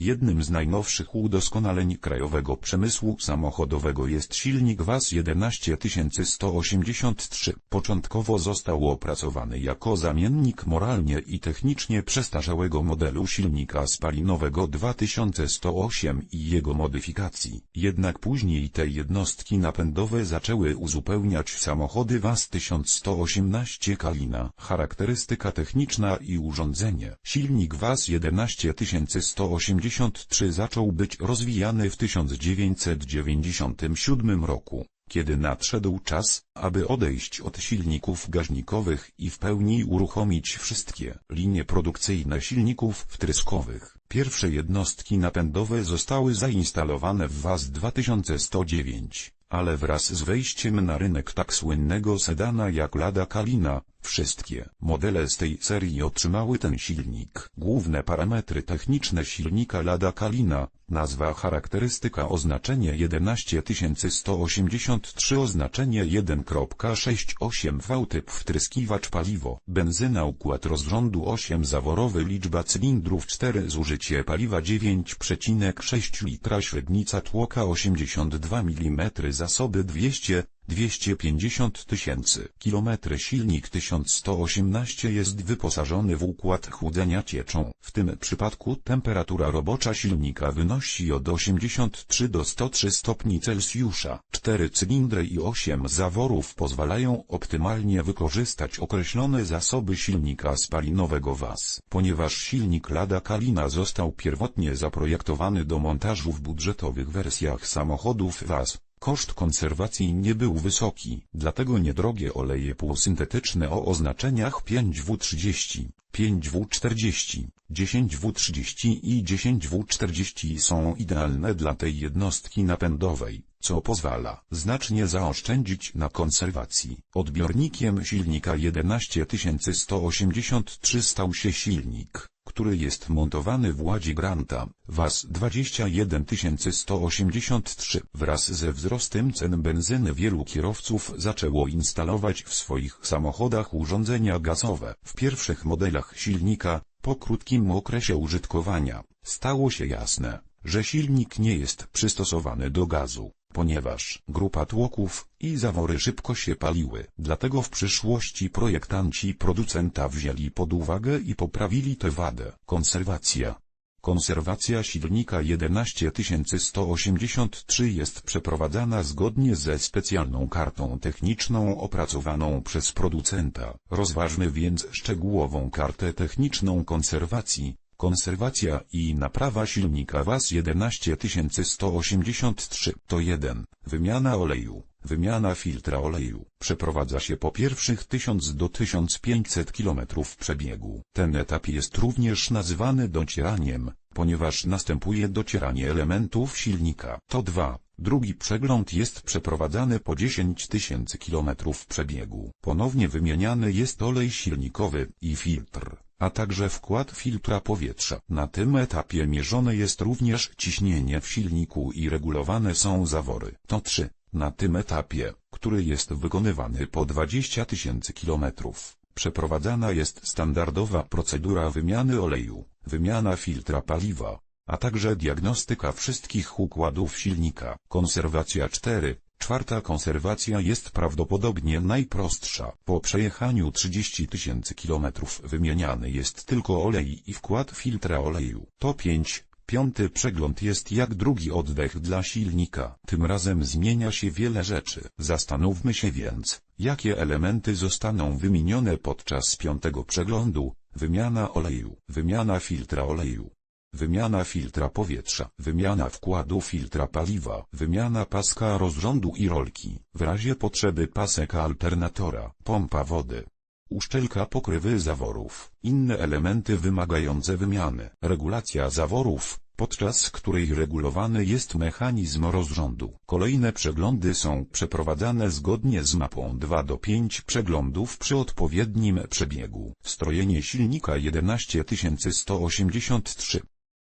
Jednym z najnowszych udoskonaleń krajowego przemysłu samochodowego jest silnik VAS 11183. Początkowo został opracowany jako zamiennik moralnie i technicznie przestarzałego modelu silnika spalinowego 2108 i jego modyfikacji. Jednak później te jednostki napędowe zaczęły uzupełniać samochody VAS 1118 Kalina. Charakterystyka techniczna i urządzenie. Silnik VAS 11180 1983 zaczął być rozwijany w 1997 roku, kiedy nadszedł czas, aby odejść od silników gaźnikowych i w pełni uruchomić wszystkie linie produkcyjne silników wtryskowych. Pierwsze jednostki napędowe zostały zainstalowane w WAZ 2109, ale wraz z wejściem na rynek tak słynnego sedana jak Lada Kalina, wszystkie modele z tej serii otrzymały ten silnik. Główne parametry techniczne silnika Lada Kalina, nazwa charakterystyka oznaczenie 11183 oznaczenie 1.68 V typ wtryskiwacz paliwo, benzyna układ rozrządu 8 zaworowy liczba cylindrów 4 zużycie paliwa 9,6 litra średnica tłoka 82 mm zasoby 200 250 tysięcy kilometry silnik 1118 jest wyposażony w układ chłodzenia cieczą. W tym przypadku temperatura robocza silnika wynosi od 83 do 103 stopni Celsjusza. Cztery cylindry i 8 zaworów pozwalają optymalnie wykorzystać określone zasoby silnika spalinowego WAZ. Ponieważ silnik Lada Kalina został pierwotnie zaprojektowany do montażu w budżetowych wersjach samochodów WAZ, Koszt konserwacji nie był wysoki, dlatego niedrogie oleje półsyntetyczne o oznaczeniach 5W30, 5W40, 10W30 i 10W40 są idealne dla tej jednostki napędowej, co pozwala znacznie zaoszczędzić na konserwacji. Odbiornikiem silnika 11183 stał się silnik który jest montowany w ładzie Granta, WAZ 21183. Wraz ze wzrostem cen benzyny wielu kierowców zaczęło instalować w swoich samochodach urządzenia gazowe. W pierwszych modelach silnika, po krótkim okresie użytkowania, stało się jasne, że silnik nie jest przystosowany do gazu ponieważ grupa tłoków i zawory szybko się paliły. Dlatego w przyszłości projektanci producenta wzięli pod uwagę i poprawili tę wadę. Konserwacja Konserwacja silnika 11183 jest przeprowadzana zgodnie ze specjalną kartą techniczną opracowaną przez producenta. Rozważmy więc szczegółową kartę techniczną konserwacji, Konserwacja i naprawa silnika WAZ 11183 to 1. Wymiana oleju. Wymiana filtra oleju przeprowadza się po pierwszych 1000 do 1500 km przebiegu. Ten etap jest również nazywany docieraniem, ponieważ następuje docieranie elementów silnika. To 2. Drugi przegląd jest przeprowadzany po 10 tysięcy km przebiegu. Ponownie wymieniany jest olej silnikowy i filtr a także wkład filtra powietrza. Na tym etapie mierzone jest również ciśnienie w silniku i regulowane są zawory. To 3. Na tym etapie, który jest wykonywany po 20 tysięcy kilometrów, przeprowadzana jest standardowa procedura wymiany oleju, wymiana filtra paliwa, a także diagnostyka wszystkich układów silnika. Konserwacja 4. Czwarta konserwacja jest prawdopodobnie najprostsza. Po przejechaniu 30 tysięcy kilometrów wymieniany jest tylko olej i wkład filtra oleju. To 5. Piąty przegląd jest jak drugi oddech dla silnika. Tym razem zmienia się wiele rzeczy. Zastanówmy się więc, jakie elementy zostaną wymienione podczas piątego przeglądu. Wymiana oleju, wymiana filtra oleju, wymiana filtra powietrza, wymiana wkładu filtra paliwa, wymiana paska rozrządu i rolki, w razie potrzeby pasek alternatora, pompa wody, uszczelka pokrywy zaworów, inne elementy wymagające wymiany, regulacja zaworów, podczas której regulowany jest mechanizm rozrządu. Kolejne przeglądy są przeprowadzane zgodnie z mapą 2 do 5 przeglądów przy odpowiednim przebiegu. Wstrojenie silnika 11183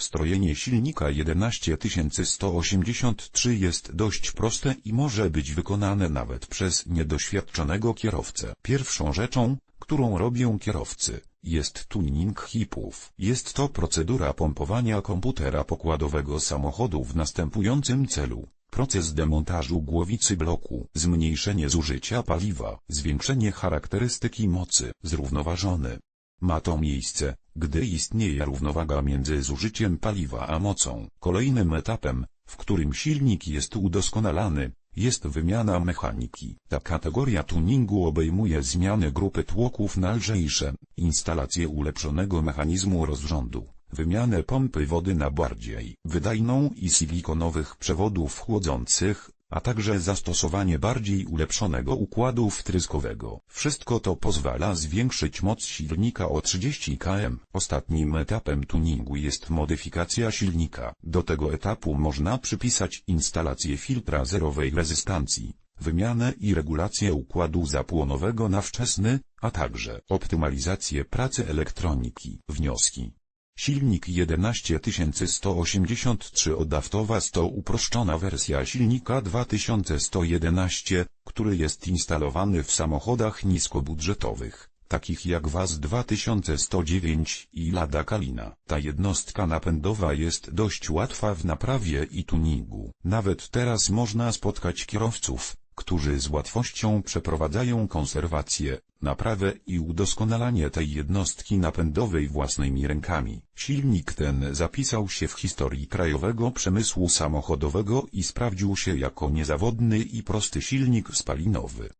Wstrojenie silnika 11183 jest dość proste i może być wykonane nawet przez niedoświadczonego kierowcę. Pierwszą rzeczą, którą robią kierowcy, jest tuning hipów. Jest to procedura pompowania komputera pokładowego samochodu w następującym celu. Proces demontażu głowicy bloku, zmniejszenie zużycia paliwa, zwiększenie charakterystyki mocy, zrównoważony. Ma to miejsce, gdy istnieje równowaga między zużyciem paliwa a mocą. Kolejnym etapem, w którym silnik jest udoskonalany, jest wymiana mechaniki. Ta kategoria tuningu obejmuje zmiany grupy tłoków na lżejsze, instalację ulepszonego mechanizmu rozrządu, wymianę pompy wody na bardziej wydajną i silikonowych przewodów chłodzących, a także zastosowanie bardziej ulepszonego układu wtryskowego. Wszystko to pozwala zwiększyć moc silnika o 30 km. Ostatnim etapem tuningu jest modyfikacja silnika. Do tego etapu można przypisać instalację filtra zerowej rezystancji, wymianę i regulację układu zapłonowego na wczesny, a także optymalizację pracy elektroniki. Wnioski Silnik 11183 od Avtovaz to uproszczona wersja silnika 2111, który jest instalowany w samochodach niskobudżetowych, takich jak WAZ 2109 i Lada Kalina. Ta jednostka napędowa jest dość łatwa w naprawie i tuningu. Nawet teraz można spotkać kierowców, którzy z łatwością przeprowadzają konserwację, naprawę i udoskonalanie tej jednostki napędowej własnymi rękami. Silnik ten zapisał się w historii krajowego przemysłu samochodowego i sprawdził się jako niezawodny i prosty silnik spalinowy.